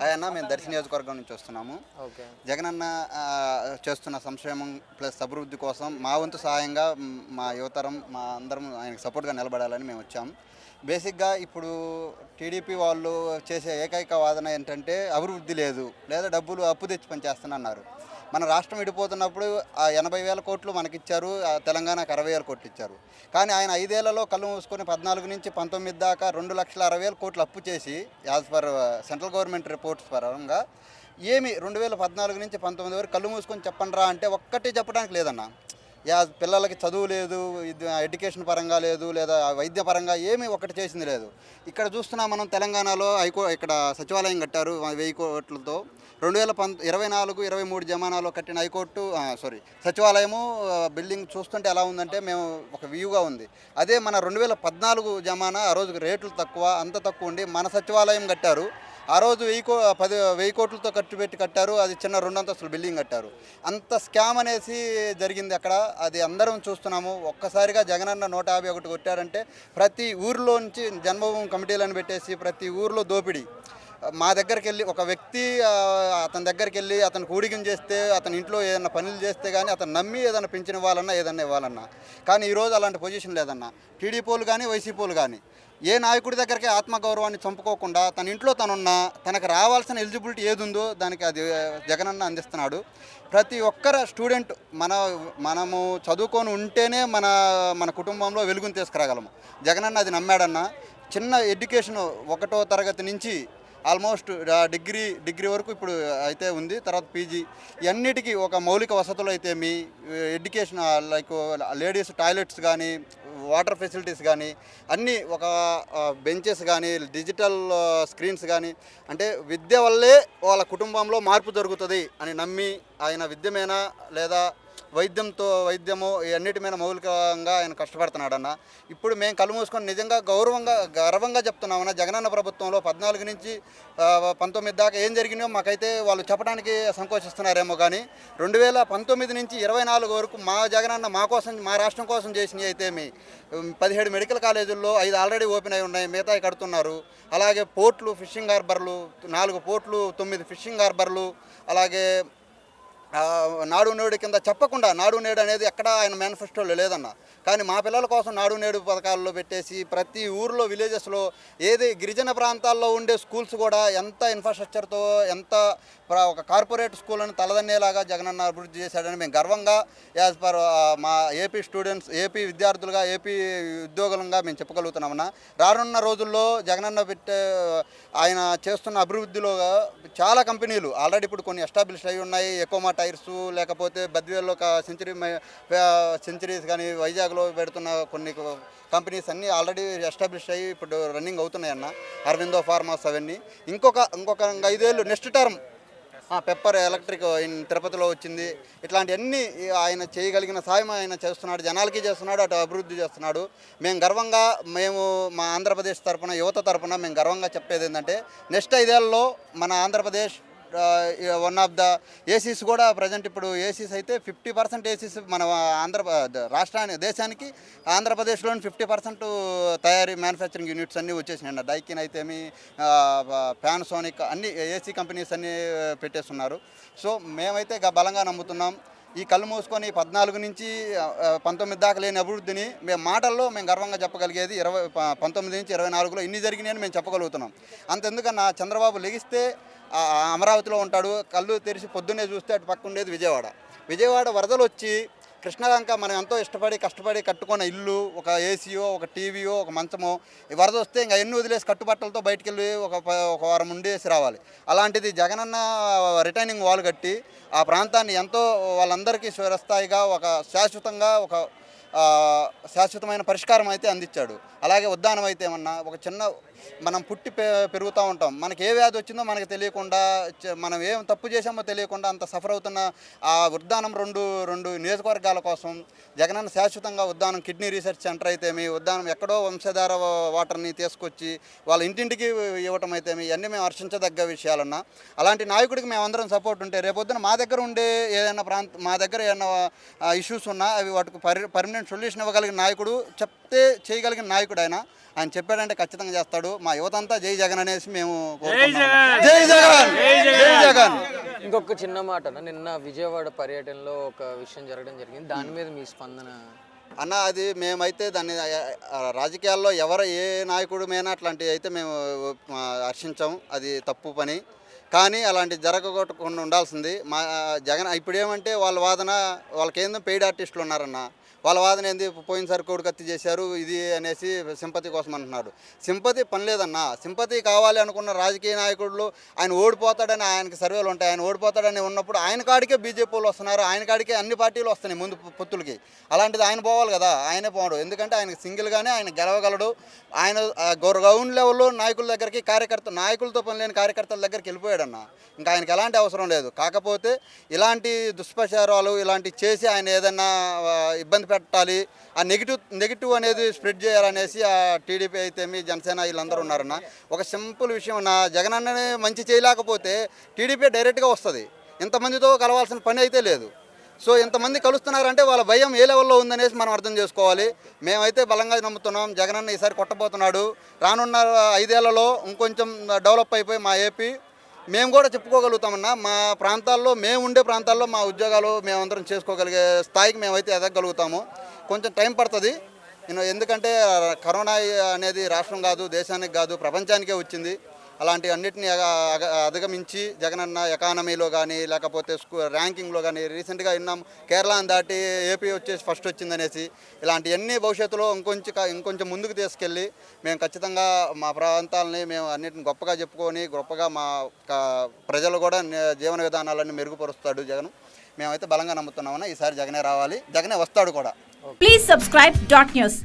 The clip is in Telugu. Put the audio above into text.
ఆయన మేము దర్శి నియోజకవర్గం నుంచి వస్తున్నాము. ఓకే. జగనన్న చేస్తున్న సంక్షేమం ప్లస్ అభివృద్ధి కోసం మా వంతు సహాయంగా మ్, యువతరం మా అందరం ఆయనకు సపోర్ట్గా నిలబడాలని మేము వచ్చాం. బేసిక్గా ఇప్పుడు టీడీపీ వాళ్ళు చేసే ఏకైక వాదన ఏంటంటే అభివృద్ధి లేదు లేదా డబ్బులు అప్పు తెచ్చి పనిచేస్తున్నారు మన రాష్ట్రం విడిపోతున్నప్పుడు ఆ ఎనభై వేల కోట్లు మనకిచ్చారు తెలంగాణకు అరవై వేల కోట్లు ఇచ్చారు కానీ ఆయన ఐదేళ్ళలో కళ్ళు మూసుకొని పద్నాలుగు నుంచి పంతొమ్మిది దాకా రెండు లక్షల అరవై వేల కోట్లు అప్పు చేసి as per central government reports పరంగా ఏమి రెండు వేల పద్నాలుగు నుంచి పంతొమ్మిది వరకు కళ్ళు మూసుకొని చెప్పండిరా అంటే ఒక్కటి చెప్పడానికి లేదన్న. పిల్లలకి చదువు లేదు ఎడ్యుకేషన్ పరంగా లేదు లేదా వైద్య పరంగా ఏమీ ఒకటి చేసింది లేదు. ఇక్కడ చూస్తున్నాం మనం తెలంగాణలో హైకో ఇక్కడ సచివాలయం కట్టారు వెయ్యి కోట్లతో. రెండు వేల పంత ఇరవై నాలుగు ఇరవై మూడు జమానాలో కట్టిన హైకోర్టు సారీ సచివాలయము బిల్డింగ్ చూస్తుంటే ఎలా ఉందంటే మేము ఒక వ్యూగా ఉంది. అదే మన రెండు వేల పద్నాలుగు జమానా ఆ రోజు రేట్లు తక్కువ అంత తక్కువ ఉండి మన సచివాలయం కట్టారు. ఆ రోజు వెయ్యి కో పది వెయ్యి కోట్లతో ఖర్చు పెట్టి కట్టారు. అది చిన్న రెండు అంతస్తుల బిల్డింగ్ కట్టారు. అంత స్కామ్ అనేసి జరిగింది అక్కడ. అది అందరం చూస్తున్నాము. ఒక్కసారిగా జగనన్న నూట యాభై ఒకటి కొట్టారంటే ప్రతి ఊర్లో నుంచి జన్మభూమి కమిటీలను పెట్టేసి ప్రతి ఊర్లో దోపిడీ. మా దగ్గరికి వెళ్ళి ఒక వ్యక్తి అతని దగ్గరికి వెళ్ళి అతను కూడికం చేస్తే అతని ఇంట్లో ఏదైనా పనులు చేస్తే కానీ అతను నమ్మి ఏదైనా పెంచిన ఇవ్వాలన్నా ఏదన్నా ఇవ్వాలన్నా. కానీ ఈరోజు అలాంటి పొజిషన్ లేదన్నా. టీడీపీలు కానీ వైసీపీలు కానీ ఏ నాయకుడి దగ్గరికి ఆత్మగౌరవాన్ని చంపుకోకుండా తన ఇంట్లో తనున్నా తనకు రావాల్సిన ఎలిజిబిలిటీ ఏది ఉందో దానికి అది జగనన్న అందిస్తున్నాడు. ప్రతి ఒక్కర స్టూడెంట్ మన మనము చదువుకొని ఉంటేనే మన మన కుటుంబంలో వెలుగుని తీసుకురాగలము. జగనన్న అది నమ్మాడన్న చిన్న ఎడ్యుకేషన్ ఒకటో తరగతి నుంచి ఆల్మోస్ట్ డిగ్రీ డిగ్రీ వరకు ఇప్పుడు అయితే ఉంది. తర్వాత పీజీ. ఇవన్నిటికీ ఒక మౌలిక వసతులు అయితే మీ ఎడ్యుకేషన్ లైక్ లేడీస్ టాయిలెట్స్ కానీ వాటర్ ఫెసిలిటీస్ కానీ అన్నీ ఒక బెంచెస్ కానీ డిజిటల్ స్క్రీన్స్ కానీ అంటే విద్య వల్లే వాళ్ళ కుటుంబంలో మార్పు జరుగుతుంది అని నమ్మి ఆయన విద్యమేనా లేదా వైద్యంతో వైద్యము అన్నిటి మీద మౌలికంగా ఆయన కష్టపడుతున్నాడన్న. ఇప్పుడు మేము కళ్ళు మూసుకొని నిజంగా గౌరవంగా గర్వంగా చెప్తున్నామన్న జగనన్న ప్రభుత్వంలో పద్నాలుగు నుంచి పంతొమ్మిది దాకా ఏం జరిగినాయో మాకైతే వాళ్ళు చెప్పడానికి సంకోచిస్తున్నారేమో కానీ రెండు వేల పంతొమ్మిది నుంచి ఇరవై నాలుగు వరకు మా జగనన్న మా కోసం మా రాష్ట్రం కోసం చేసినవి అయితే మీ పదిహేడు మెడికల్ కాలేజీల్లో ఐదు ఆల్రెడీ ఓపెన్ అయి ఉన్నాయి మిగతాయి కడుతున్నారు. అలాగే పోర్ట్లు ఫిషింగ్ హార్బర్లు నాలుగు పోర్ట్లు తొమ్మిది ఫిషింగ్ హార్బర్లు అలాగే నాడు నేడు కింద చెప్పకుండా నాడు నేడు అనేది ఎక్కడ ఆయన మేనిఫెస్టోలో లేదన్న. కానీ మా పిల్లల కోసం నాడు నేడు పథకాల్లో పెట్టేసి ప్రతి ఊర్లో విలేజెస్లో ఏది గిరిజన ప్రాంతాల్లో ఉండే స్కూల్స్ కూడా ఎంత ఇన్ఫ్రాస్ట్రక్చర్తో ఎంత ఒక కార్పొరేట్ స్కూల్ని తలదన్నేలాగా జగనన్న అభివృద్ధి చేశాడని మేము గర్వంగా యాజ్ పర్ మా ఏపీ స్టూడెంట్స్ ఏపీ విద్యార్థులుగా ఏపీ ఉద్యోగులంగా మేము చెప్పగలుగుతున్నామన్నా. రానున్న రోజుల్లో జగనన్న పెట్టే ఆయన చేస్తున్న అభివృద్ధిలో చాలా కంపెనీలు ఆల్రెడీ ఇప్పుడు కొన్ని ఎస్టాబ్లిష్ అయి ఉన్నాయి. ఎకోమా టైర్స్ లేకపోతే బద్వేల్లో ఒక సెంచరీ సెంచరీస్ కానీ వైజాగ్లో పెడుతున్న కొన్ని కంపెనీస్ అన్నీ ఆల్రెడీ ఎస్టాబ్లిష్ అయ్యి ఇప్పుడు రన్నింగ్ అవుతున్నాయన్న. అరవిందో ఫార్మాస్ అవన్నీ. ఇంకొక ఇంకొక ఐదేళ్ళు next term pepper electric in తిరుపతిలో వచ్చింది. ఇట్లాంటివన్నీ ఆయన చేయగలిగిన సాయం ఆయన చేస్తున్నాడు. జనాలకి చేస్తున్నాడు. అటు అభివృద్ధి చేస్తున్నాడు. మేము గర్వంగా మేము మా ఆంధ్రప్రదేశ్ తరఫున యువత తరఫున మేము గర్వంగా చెప్పేది ఏంటంటే నెక్స్ట్ ఐదేళ్ళలో మన Andhra Pradesh one of the ACs కూడా ప్రజెంట్ ఇప్పుడు ఏసీస్ అయితే ఫిఫ్టీ పర్సెంట్ ఏసీస్ మన ఆంధ్ర రాష్ట్రానికి దేశానికి ఆంధ్రప్రదేశ్లోని ఫిఫ్టీ పర్సెంట్ తయారీ మ్యానుఫ్యాక్చరింగ్ యూనిట్స్ అన్నీ వచ్చేసినాయి డైకిన్ అయితేమి పానాసోనిక్ అన్ని ఏసీ కంపెనీస్ అన్నీ పెట్టేస్తున్నారు. సో మేమైతే బలంగా నమ్ముతున్నాం. ఈ కళ్ళు మూసుకొని పద్నాలుగు నుంచి పంతొమ్మిది దాకా లేని అభివృద్ధిని మేము మాటల్లో మేము గర్వంగా చెప్పగలిగేది ఇరవై పంతొమ్మిది నుంచి ఇరవై నాలుగులో ఇన్ని జరిగినాయని మేము చెప్పగలుగుతున్నాం. అంతెందుకన్నా చంద్రబాబు లెగిస్తే అమరావతిలో ఉంటాడు కళ్ళు తెరిచి పొద్దున్నే చూస్తే అటు పక్క ఉండేది విజయవాడ. విజయవాడ వరదలు వచ్చి కృష్ణలంక మనం ఎంతో ఇష్టపడి కష్టపడి కట్టుకున్న ఇల్లు ఒక ఏసీయో ఒక టీవీయో ఒక మంచమో వరద వస్తే ఇంకా ఎన్ని వదిలేసి కట్టుబట్టలతో బయటికి వెళ్ళి ఒక ఒక వారం ఉండేసి రావాలి. అలాంటిది జగనన్న రిటైనింగ్ వాల్ కట్టి ఆ ప్రాంతాన్ని ఎంతో వాళ్ళందరికీ స్వరస్థాయిగా ఒక శాశ్వతంగా ఒక శాశ్వతమైన పరిష్కారం అయితే అందించాడు. అలాగే ఉద్దానం అయితే ఏమన్నా ఒక చిన్న మనం పుట్టి పె పెరుగుతూ ఉంటాం. మనకి ఏ వ్యాధి వచ్చిందో మనకు తెలియకుండా మనం ఏం తప్పు చేసామో తెలియకుండా అంత సఫర్ అవుతున్న ఆ ఉద్దానం రెండు రెండు నియోజకవర్గాల కోసం జగనన్న శాశ్వతంగా ఉద్దానం కిడ్నీ రీసెర్చ్ సెంటర్ అయితేమి ఉద్దానం ఎక్కడో వంశధార వాటర్ని తీసుకొచ్చి వాళ్ళ ఇంటింటికి ఇవ్వటం అయితేమి ఇవన్నీ మేము హర్షించదగ్గ విషయాలన్నా. అలాంటి నాయకుడికి మేమందరం సపోర్ట్ ఉంటే రేపొద్దున మా దగ్గర ఉండే ఏదైనా ప్రాంత మా దగ్గర ఏదైనా ఇష్యూస్ ఉన్నా అవి వాటికి పర్ పర్మనెంట్ సొల్యూషన్ ఇవ్వగలిగిన నాయకుడు చెప్ చెప్తే చేయగలిగిన నాయకుడు ఆయన ఆయన చెప్పాడంటే ఖచ్చితంగా చేస్తాడు. మా యువత అంతా జై జగన్ అనేసి మేము కోరుకుంటున్నాము. జై జగన్! జై జగన్! ఇంకొక చిన్న మాట అన్న. నిన్న విజయవాడ పర్యటనలో ఒక విషయం జరగడం జరిగింది. దాని మీద మీ స్పందన? అన్న అది మేమైతే దాన్ని ఆ, రాజకీయాల్లో ఎవరు ఏ నాయకుడు మీద అట్లాంటివి అయితే మేము ఆ, హర్షించాం. అది తప్పు పని. కానీ అలాంటి జరగకుండా ఉండాల్సింది. మా జగన్ ఇప్పుడు ఏమంటే వాళ్ళ వాదన వాళ్ళకేందో పెయిడ్ ఆర్టిస్టులు ఉన్నారన్న. వాళ్ళ వాదన ఏంది? పోయినసారి కోడి కత్తి చేశారు ఇది అనేసి సింపతి కోసం అంటున్నాడు. సింపతి పని లేదన్నా సింపతి కావాలి అనుకున్న రాజకీయ నాయకుడు ఆయన ఓడిపోతాడని ఆయనకి సర్వేలు ఉంటాయి. ఆయన ఓడిపోతాడని ఉన్నప్పుడు ఆయన కాడికే బీజేపీ వాళ్ళు వస్తున్నారు ఆయన కాడికే అన్ని పార్టీలు వస్తున్నాయి ముందు పొత్తులకి. అలాంటిది ఆయన పోవాలి కదా ఆయనే పోవడు ఎందుకంటే ఆయన సింగిల్గానే ఆయన గెలవగలడు. ఆయన గ్రౌండ్ లెవెల్లో నాయకుల దగ్గరికి కార్యకర్త నాయకులతో పని లేని కార్యకర్తల దగ్గరికి వెళ్ళిపోయాడన్న. ఇంకా ఆయనకి ఎలాంటి అవసరం లేదు. కాకపోతే ఇలాంటి దుష్ప్రచారాలు ఇలాంటి చేసి ఆయన ఏదైనా ఇబ్బంది పెట్టాలి ఆ నెగిటివ్ నెగిటివ్ అనేది స్ప్రెడ్ చేయాలనేసి ఆ టీడీపీ అయితేమి జనసేన వీళ్ళందరూ ఉన్నారన్న. ఒక సింపుల్ విషయం నా జగన్ అన్నని మంచి చేయలేకపోతే టీడీపీ డైరెక్ట్గా వస్తుంది. ఇంతమందితో కలవాల్సిన పని అయితే లేదు. సో ఇంతమంది కలుస్తున్నారంటే వాళ్ళ భయం ఏ లెవెల్లో ఉందనేసి మనం అర్థం చేసుకోవాలి. మేమైతే బలంగా నమ్ముతున్నాం. జగనన్న ఈసారి కొట్టబోతున్నాడు. రానున్న ఐదేళ్ళలో ఇంకొంచెం డెవలప్ అయిపోయి మా ఏపీ మేము కూడా చెప్పుకోగలుగుతామన్నా మా ప్రాంతాల్లో మేము ఉండే ప్రాంతాల్లో మా ఉద్యోగాలు మేమందరం చేసుకోగలిగే స్థాయికి మేమైతే ఎదగలుగుతాము. కొంచెం టైం పడుతుంది. ఎందుకంటే కరోనా అనేది రాష్ట్రం కాదు దేశానికి కాదు ప్రపంచానికే వచ్చింది. అలాంటి అన్నిటిని అధిగమించి జగనన్న ఎకానమీలో కానీ లేకపోతే స్కూ ర్యాంకింగ్లో కానీ రీసెంట్గా విన్నాం కేరళను దాటి ఏపీ వచ్చేసి ఫస్ట్ వచ్చిందనేసి. ఇలాంటివన్నీ భవిష్యత్తులో ఇంకొంచెం ఇంకొంచెం ముందుకు తీసుకెళ్ళి మేము ఖచ్చితంగా మా ప్రాంతాలని మేము అన్నిటిని గొప్పగా చెప్పుకొని గొప్పగా మా ప్రజలు కూడా జీవన విధానాలన్నీ మెరుగుపరుస్తాడు జగన్. మేమైతే బలంగా నమ్ముతున్నామన్నా ఈసారి జగనే రావాలి. జగనే వస్తాడు కూడా. Please subscribe dot news